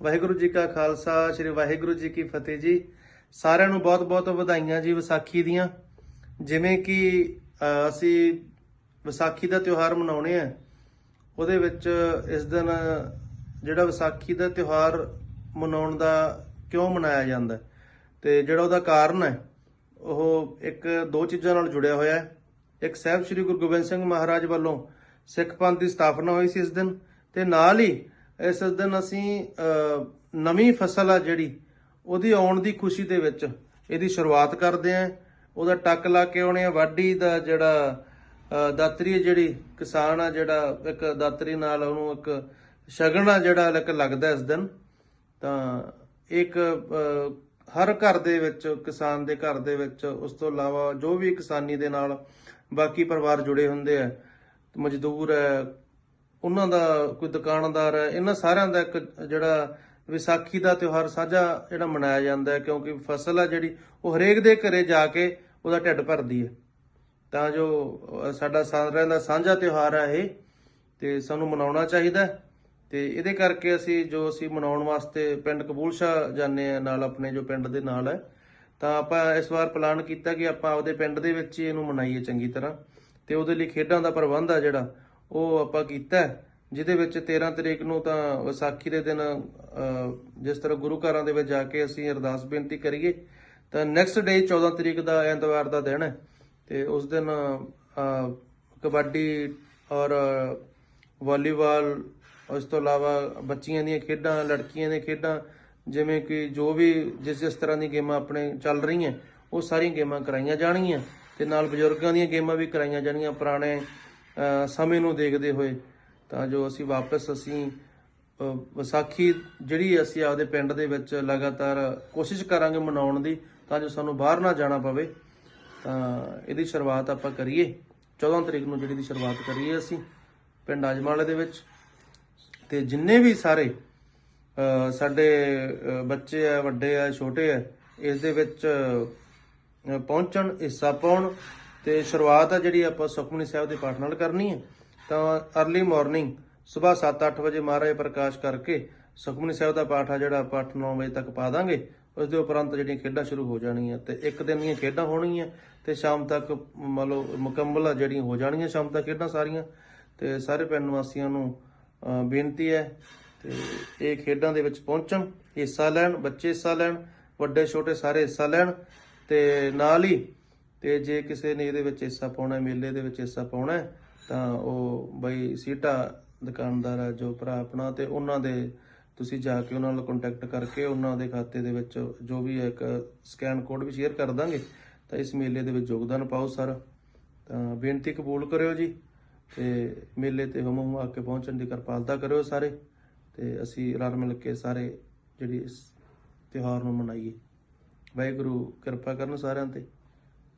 ਵਾਹਿਗੁਰੂ ਜੀ ਕਾ ਖਾਲਸਾ, ਸ੍ਰੀ ਵਾਹਿਗੁਰੂ ਜੀ ਕੀ ਫਤਿਹ ਜੀ ਸਾਰਿਆਂ ਨੂੰ ਬਹੁਤ-ਬਹੁਤ ਵਧਾਈਆਂ ਜੀ ਵਿਸਾਖੀ ਦੀਆਂ ਜਿਵੇਂ ਕਿ ਅਸੀਂ ਵਿਸਾਖੀ ਦਾ ਤਿਉਹਾਰ ਮਨਾਉਣੇ ਆ, ਉਹਦੇ ਵਿੱਚ ਇਸ ਦਿਨ ਜਿਹੜਾ ਵਿਸਾਖੀ ਦਾ ਤਿਉਹਾਰ ਮਨਾਉਣ ਦਾ ਕਿਉਂ ਮਨਾਇਆ ਜਾਂਦਾ ਹੈ? ਤੇ ਜਿਹੜਾ ਉਹਦਾ ਕਾਰਨ ਹੈ, ਉਹ ਇੱਕ ਦੋ ਚੀਜ਼ਾਂ ਨਾਲ ਜੁੜਿਆ ਹੋਇਆ ਹੈ ਇੱਕ ਸਾਹਿਬ ਸ੍ਰੀ ਗੁਰੂ ਗੋਬਿੰਦ ਸਿੰਘ ਮਹਾਰਾਜ ਵੱਲੋਂ ਸਿੱਖ ਪੰਥ ਦੀ ਸਥਾਪਨਾ ਹੋਈ ਸੀ ਇਸ ਦਿਨ, ਤੇ ਨਾਲ ਹੀ ਇਸ ਦਿਨ ਅਸੀਂ ਨਵੀਂ ਫਸਲ ਆ ਜਿਹੜੀ, ਉਹਦੀ ਆਉਣ ਦੀ ਖੁਸ਼ੀ ਦੇ ਵਿੱਚ ਇਹਦੀ ਸ਼ੁਰੂਆਤ ਕਰਦੇ ਆਂ। ਉਹਦਾ ਟੱਕ ਲਾ ਕੇ ਆਉਣੇ ਆ। ਵਾਢੀ ਦਾ ਜਿਹੜਾ ਦਾਤਰੀ ਜਿਹੜੀ, ਕਿਸਾਨ ਆ ਜਿਹੜਾ, ਇੱਕ ਦਾਤਰੀ ਨਾਲ ਉਹਨੂੰ ਇੱਕ ਸ਼ਗਨ ਆ ਜਿਹੜਾ ਇੱਕ ਲੱਗਦਾ ਇਸ ਦਿਨ। ਤਾਂ ਇੱਕ ਹਰ ਘਰ ਦੇ ਵਿੱਚ, ਕਿਸਾਨ ਦੇ ਘਰ ਦੇ ਵਿੱਚ, ਉਸ ਤੋਂ ਇਲਾਵਾ ਜੋ ਵੀ ਕਿਸਾਨੀ ਦੇ ਨਾਲ ਬਾਕੀ ਪਰਿਵਾਰ ਜੁੜੇ ਹੁੰਦੇ ਆ, ਮਜ਼ਦੂਰ ਹੈ ਉਹਨਾਂ ਦਾ ਕੋਈ ਦੁਕਾਨਦਾਰ ਹੈ, ਇਹਨਾਂ ਸਾਰਿਆਂ ਦਾ ਇੱਕ ਜਿਹੜਾ ਵਿਸਾਖੀ ਦਾ ਤਿਉਹਾਰ ਸਾਂਝਾ ਜਿਹੜਾ ਮਨਾਇਆ ਜਾਂਦਾ ਹੈ, ਕਿਉਂਕਿ ਫਸਲ ਆ ਜਿਹੜੀ, ਉਹ ਹਰੇਕ ਦੇ ਘਰੇ ਜਾ ਕੇ ਉਹਦਾ ਢਿੱਡ ਭਰਦੀ ਹੈ ਤਾਂ ਜੋ ਸਾਡਾ ਸਾਰਿਆਂ ਦਾ ਸਾਂਝਾ ਤਿਉਹਾਰ ਹੈ ਇਹ, ਤੇ ਸਾਨੂੰ ਮਨਾਉਣਾ ਚਾਹੀਦਾ ਹੈ। ਤੇ ਇਹਦੇ ਕਰਕੇ ਅਸੀਂ ਜੋ ਅਸੀਂ ਮਨਾਉਣ ਵਾਸਤੇ ਪਿੰਡ ਕਬੂਲਸ਼ਾ ਜਾਂਦੇ ਆ ਨਾਲ ਆਪਣੇ ਜੋ ਪਿੰਡ ਦੇ ਨਾਲ ਹੈ, ਤਾਂ ਆਪਾਂ ਇਸ ਵਾਰ ਪਲਾਨ ਕੀਤਾ ਕਿ ਆਪਾਂ ਆਪਦੇ ਪਿੰਡ ਦੇ ਵਿੱਚ ਹੀ ਇਹਨੂੰ ਮਨਾਈਏ ਚੰਗੀ ਤਰ੍ਹਾਂ ਤੇ ਉਹਦੇ ਲਈ ਖੇਡਾਂ ਦਾ ਪ੍ਰਬੰਧ ਆ ਜਿਹੜਾ ਉਹ ਆਪਾਂ ਕੀਤਾ ਜਿਹਦੇ ਵਿੱਚ 13 ਤਰੀਕ ਨੂੰ ਤਾਂ ਵਿਸਾਖੀ ਦੇ ਦਿਨ ਜਿਸ ਤਰ੍ਹਾਂ ਗੁਰੂ ਘਰਾਂ ਦੇ ਵਿੱਚ ਜਾ ਕੇ ਅਸੀਂ ਅਰਦਾਸ ਬੇਨਤੀ ਕਰੀਏ, ਤਾਂ ਨੈਕਸਟ ਡੇ 14 ਤਰੀਕ ਦਾ ਐਤਵਾਰ ਦਾ ਦਿਨ ਹੈ, ਤੇ ਉਸ ਦਿਨ ਕਬੱਡੀ ਔਰ ਵਾਲੀਬਾਲ, ਉਸ ਤੋਂ ਇਲਾਵਾ ਬੱਚੀਆਂ ਦੀਆਂ ਖੇਡਾਂ, ਲੜਕੀਆਂ ਦੀਆਂ ਖੇਡਾਂ, ਜਿਵੇਂ ਕਿ ਜੋ ਵੀ ਜਿਸ ਜਿਸ ਤਰ੍ਹਾਂ ਦੀਆਂ ਗੇਮਾਂ ਆਪਣੇ ਚੱਲ ਰਹੀਆਂ, ਉਹ ਸਾਰੀਆਂ ਗੇਮਾਂ ਕਰਾਈਆਂ ਜਾਣਗੀਆਂ, ਤੇ ਨਾਲ ਬਜ਼ੁਰਗਾਂ ਦੀਆਂ ਗੇਮਾਂ ਵੀ ਕਰਾਈਆਂ ਜਾਣਗੀਆਂ, ਪੁਰਾਣੇ ਸਮੇਂ ਨੂੰ ਦੇਖਦੇ ਹੋਏ ਤਾਂ ਜੋ ਅਸੀਂ ਵਾਪਸ ਅਸੀਂ ਵਿਸਾਖੀ ਜਿਹੜੀ ਅਸੀਂ ਆਪਦੇ ਪਿੰਡ ਦੇ ਵਿੱਚ ਲਗਾਤਾਰ ਕੋਸ਼ਿਸ਼ ਕਰਾਂਗੇ ਮਨਾਉਣ ਦੀ ਤਾਂ ਜੋ ਸਾਨੂੰ ਬਾਹਰ ਨਾ ਜਾਣਾ ਪਵੇ, ਤਾਂ ਇਹਦੀ ਸ਼ੁਰੂਆਤ ਆਪਾਂ ਕਰੀਏ। 14 ਤਰੀਕ ਨੂੰ ਜਿਹੜੀ ਦੀ ਸ਼ੁਰੂਆਤ ਕਰੀਏ ਅਸੀਂ ਪਿੰਡ ਆਜਮਾਲੇ ਦੇ ਵਿੱਚ। ਤੇ ਜਿੰਨੇ ਵੀ ਸਾਰੇ ਸਾਡੇ ਬੱਚੇ ਆ, ਵੱਡੇ ਆ, ਛੋਟੇ ਆ, ਇਸ ਦੇ ਵਿੱਚ ਪਹੁੰਚਣ, ਹਿੱਸਾ ਪਾਉਣ ਤੇ ਸ਼ੁਰੂਆਤ ਆ ਜਿਹੜੀ ਆਪਾਂ ਸੁਖਮਨੀ ਸਾਹਿਬ ਦੇ ਪਾਠ ਨਾਲ ਕਰਨੀ ਹੈ, ਤਾਂ ਅਰਲੀ ਮਾਰਨਿੰਗ ਸਵੇਰ 7-8 ਵਜੇ ਮਹਾਰਾਜ ਪ੍ਰਕਾਸ਼ ਕਰਕੇ ਸੁਖਮਨੀ ਸਾਹਿਬ ਦਾ ਪਾਠ ਆ ਜਿਹੜਾ ਆਪਾਂ 8-9 ਵਜੇ ਤੱਕ ਪਾ ਦਾਂਗੇ, ਉਸ ਦੇ ਉਪਰੰਤ ਜਿਹੜੀਆਂ ਖੇਡਾਂ ਸ਼ੁਰੂ ਹੋ ਜਾਣਗੀਆਂ ਤੇ ਇੱਕ ਦਿਨ ਦੀਆਂ ਖੇਡਾਂ ਹੋਣਗੀਆਂ ਤੇ ਸ਼ਾਮ ਤੱਕ ਮੰਨ ਲਓ ਮੁਕੰਮਲ ਆ ਜਿਹੜੀਆਂ ਹੋ ਜਾਣਗੀਆਂ ਸ਼ਾਮ ਤੱਕ ਖੇਡਾਂ ਸਾਰੀਆਂ, ਤੇ ਸਾਰੇ ਪਿੰਡ ਵਾਸੀਆਂ ਨੂੰ ਬੇਨਤੀ ਹੈ ਤੇ ਇਹ ਖੇਡਾਂ ਦੇ ਵਿੱਚ ਪਹੁੰਚਣ, ਹਿੱਸਾ ਲੈਣ, ਬੱਚੇ ਹਿੱਸਾ ਲੈਣ ਵੱਡੇ ਛੋਟੇ ਸਾਰੇ ਹਿੱਸਾ ਲੈਣ ਤੇ ਨਾਲ ਹੀ ਤੇ ਜੇ ਕਿਸੇ ਨੇ ਇਹਦੇ ਵਿੱਚ ਹਿੱਸਾ ਪਾਉਣਾ ਮੇਲੇ ਦੇ ਵਿੱਚ ਹਿੱਸਾ ਪਾਉਣਾ ਤਾਂ ਉਹ ਬਈ ਸੀਟਾ ਦੁਕਾਨਦਾਰ ਹੈ ਜੋ ਭਰਾ ਆਪਣਾ, ਤੇ ਉਹਨਾਂ ਦੇ ਤੁਸੀਂ ਜਾ ਕੇ ਉਹਨਾਂ ਨਾਲ ਕੰਟੈਕਟ ਕਰਕੇ ਉਹਨਾਂ ਦੇ ਖਾਤੇ ਦੇ ਵਿੱਚ ਜੋ ਵੀ ਇੱਕ ਸਕੈਨ ਕੋਡ ਵੀ ਸ਼ੇਅਰ ਕਰ ਦਾਂਗੇ, ਤਾਂ ਇਸ ਮੇਲੇ ਦੇ ਵਿੱਚ ਯੋਗਦਾਨ ਪਾਓ ਸਰ। ਤਾਂ ਬੇਨਤੀ ਕਬੂਲ ਕਰਿਓ ਜੀ, ਤੇ ਮੇਲੇ ਤੇ ਹਮ ਹਮ ਆ ਕੇ ਪਹੁੰਚਣ ਦੀ ਕਿਰਪਾਲਤਾ ਕਰਿਓ ਸਾਰੇ, ਤੇ ਅਸੀਂ ਰਲ ਮਿਲ ਕੇ ਸਾਰੇ ਜਿਹੜੀ ਇਸ ਤਿਉਹਾਰ ਨੂੰ ਮਨਾਈਏ। ਵਾਹਿਗੁਰੂ ਕਿਰਪਾ ਕਰਨ ਸਾਰਿਆਂ ਤੇ।